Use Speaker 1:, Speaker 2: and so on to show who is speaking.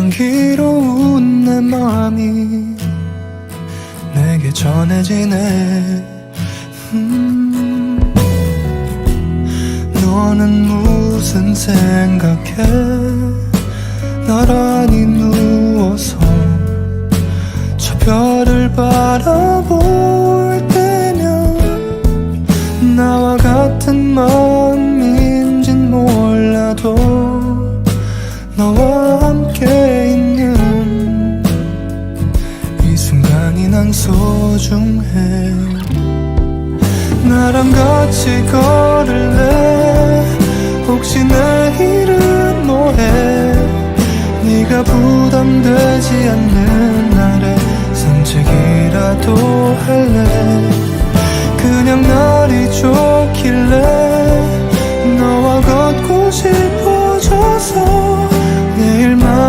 Speaker 1: 향기로운 내 맘이 내게 전해지네. 음, 너는 무슨 생각해? 나란히 누워서 저 별을 바라볼 때면 나와 같은 마음인진 몰라도 너와 난 소중해. 나랑 같이 걸을래? 혹시 내일은 뭐해? 네가 부담되지 않는 날에 산책이라도 할래? 그냥 날이 좋길래